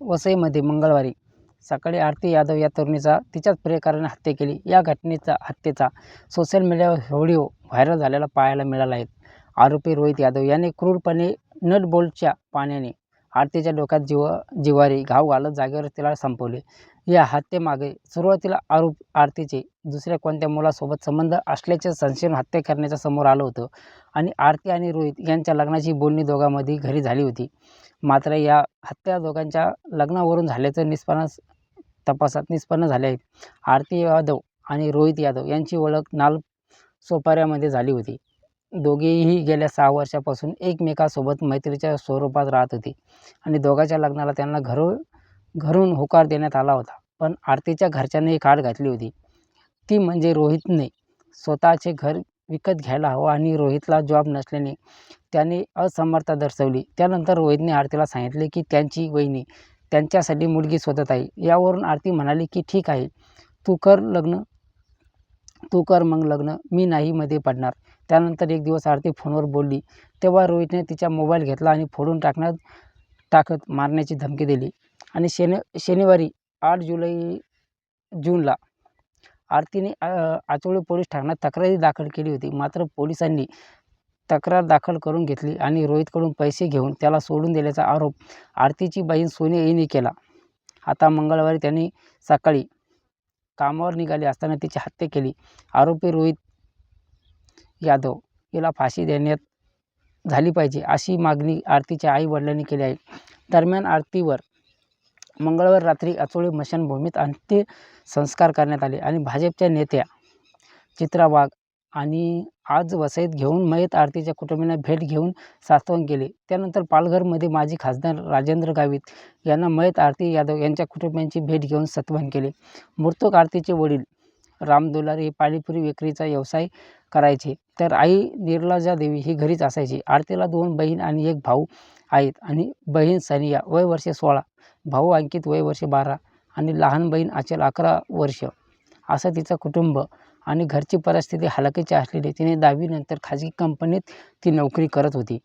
वसईमध्ये मंगळवारी सकाळी आरती यादव या तरुणीचा तिच्याच प्रियकराने हत्या केली. या घटनेचा हत्येचा सोशल मीडियावर व्हिडिओ व्हायरल झालेला पाहायला मिळाला आहे. आरोपी रोहित यादव याने क्रूरपणे नट बोल्टच्या पाण्याने आरतीच्या डोक्यात जीव जिवारी घाव घालत जागेवर तिला संपवले. या हत्येमागे सुरुवातीला आरोप आरतीचे दुसऱ्या कोणत्या मुलासोबत संबंध असल्याचे संशयन हत्या करण्याच्या समोर आलं होतं आणि आरती आणि रोहित यांच्या लग्नाची बोलणी दोघांमध्ये घरी झाली होती. मात्र या हत्या दोघांच्या लग्नावरून झाल्याचं निष्पन्न तपासात निष्पन्न झाले आहे. आरती यादव आणि रोहित यादव यांची ओळख नाल सोपाऱ्यामध्ये झाली होती. दोघेही गेल्या सहा वर्षापासून एकमेकासोबत मैत्रीच्या स्वरूपात राहत होते आणि दोघांच्या लग्नाला त्यांना घरो घरून होकार देण्यात आला होता. पण आरतीच्या घरच्यांनी काढ घातली होती. ती म्हणजे रोहितने स्वतःचे घर विकत घ्यायला हवं आणि रोहितला जॉब नसल्याने त्याने असमर्थता दर्शवली. त्यानंतर रोहितने आरतीला सांगितले की त्यांची वहिनी त्यांच्यासाठी मुलगी शोधत आहे. यावरून आरती म्हणाली की ठीक आहे तू कर लग्न. तू कर मग लग्न. मी नाही मध्ये पडणार. त्यानंतर एक दिवस आरती फोनवर बोलली. तेव्हा रोहितने तिचा मोबाईल घेतला आणि फोडून टाकण्यात टाकत मारण्याची धमकी दिली. आणि शनि शनिवारी आठ जुलै जूनला आरतीने आचोळी पोलीस ठाण्यात तक्रारी दाखल केली होती. मात्र पोलिसांनी तक्रार दाखल करून घेतली आणि रोहितकडून पैसे घेऊन त्याला सोडून दिल्याचा आरोप आरतीची बहीण सोनिया हिने केला. आता मंगळवारी त्यांनी सकाळी कामावर निघाले असताना तिची हत्या केली. आरोपी रोहित यादव हिला फाशी देण्यात झाली पाहिजे अशी मागणी आरतीच्या आई वडिलांनी केली आहे. दरम्यान आरतीवर मंगळवार रात्री अचोळी स्मशानभूमीत अंत्यसंस्कार करण्यात आले आणि भाजपच्या नेत्या चित्रा वाघ आणि आज वसईत घेऊन मयत आरतीच्या कुटुंबियांना भेट घेऊन सात्वन केले. त्यानंतर पालघरमध्ये माजी खासदार राजेंद्र गावित यांना मयत आरती यादव यांच्या कुटुंबियांची भेट घेऊन सत्वन केले. मृतक आरतीचे वडील राम दुलारी हे पाणीपुरी विक्रीचा व्यवसाय करायचे. तर आई निर्लाजा देवी ही घरीच असायची. आरतीला दोन बहीण आणि एक भाऊ आहेत आणि बहीण सनिया. वय वर्षे सोळा. भाऊ अंकित वय वर्ष बारा आणि लहान बहीण अचल अकरा वर्ष. असं तिचं कुटुंब आणि घरची परिस्थिती हलाखीची असलेली. तिने दहावीनंतर खाजगी कंपनीत ती नोकरी करत होती.